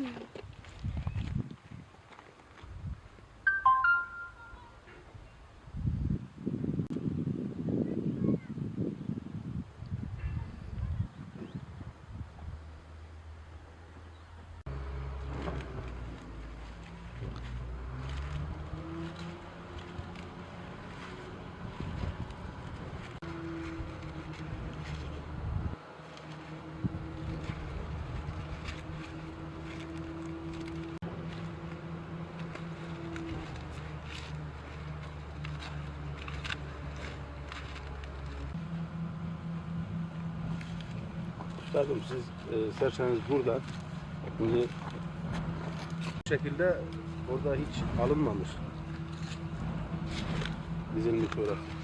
Hmm. Üstadım siz e, isterseniz burada şimdi bu şekilde orada hiç alınmamış. Dizilmiş orası.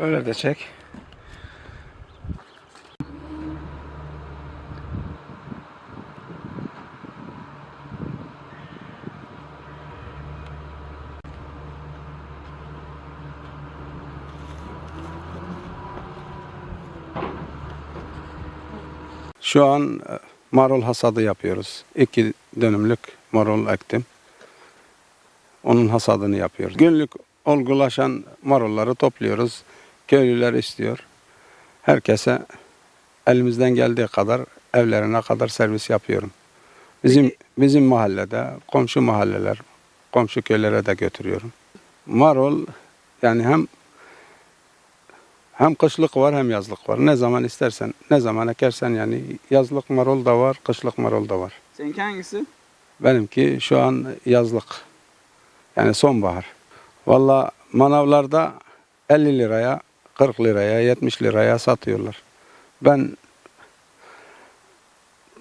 Öyle de çek. Şu an e, marul hasadı yapıyoruz. İki dönümlük marul ektim. Onun hasadını yapıyoruz. Günlük olgulaşan marulları topluyoruz. Köylüler istiyor. Herkese elimizden geldiği kadar evlerine kadar servis yapıyorum. Bizim bizim mahallede, komşu mahalleler, komşu köylere de götürüyorum. Marul yani hem hem kışlık var hem yazlık var. Ne zaman istersen, ne zaman ekersen yani yazlık marul da var, kışlık marul da var. Seninki hangisi? Benimki şu an yazlık. Yani sonbahar. Valla manavlarda 50 liraya, 40 liraya, 70 liraya satıyorlar. Ben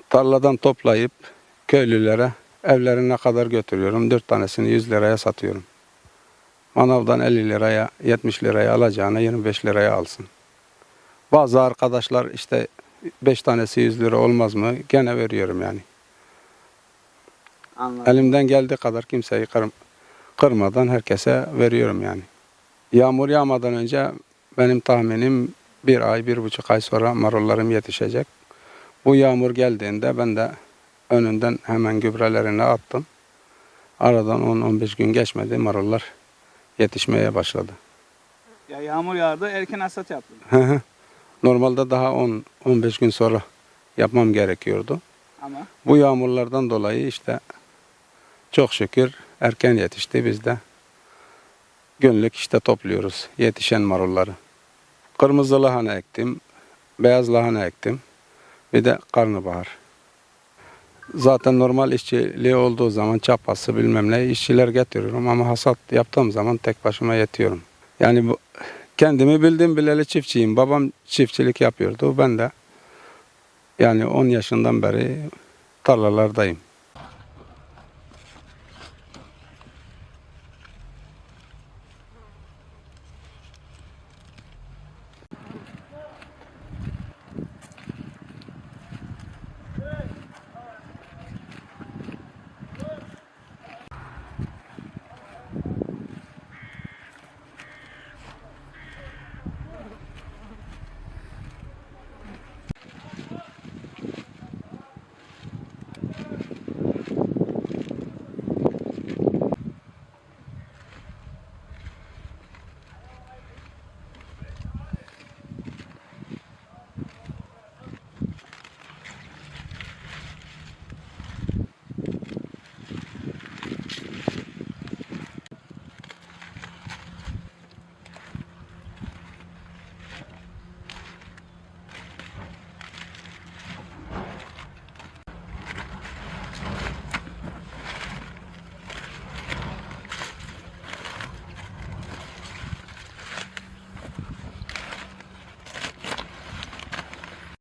tarladan toplayıp köylülere evlerine kadar götürüyorum. 4 tanesini 100 liraya satıyorum. Manavdan 50 liraya, 70 liraya alacağına 25 liraya alsın. Bazı arkadaşlar işte 5 tanesi 100 lira olmaz mı? Gene veriyorum yani. Anladım. Elimden geldiği kadar kimseyi kır, kırmadan herkese veriyorum yani. Yağmur yağmadan önce benim tahminim bir ay, bir buçuk ay sonra marullarım yetişecek. Bu yağmur geldiğinde ben de önünden hemen gübrelerini attım. Aradan 10-15 gün geçmedi marullar yetişmeye başladı. Ya yağmur yağdı erken hasat yaptın. Normalde daha 10-15 gün sonra yapmam gerekiyordu. Ama Bu yağmurlardan dolayı işte çok şükür erken yetişti biz de. Günlük işte topluyoruz yetişen marulları. Kırmızı lahana ektim, beyaz lahana ektim. Bir de karnabahar. Zaten normal işçiliği olduğu zaman çapası bilmem ne işçiler getiriyorum ama hasat yaptığım zaman tek başıma yetiyorum. Yani bu, kendimi bildim bileli çiftçiyim. Babam çiftçilik yapıyordu. Ben de yani 10 yaşından beri tarlalardayım.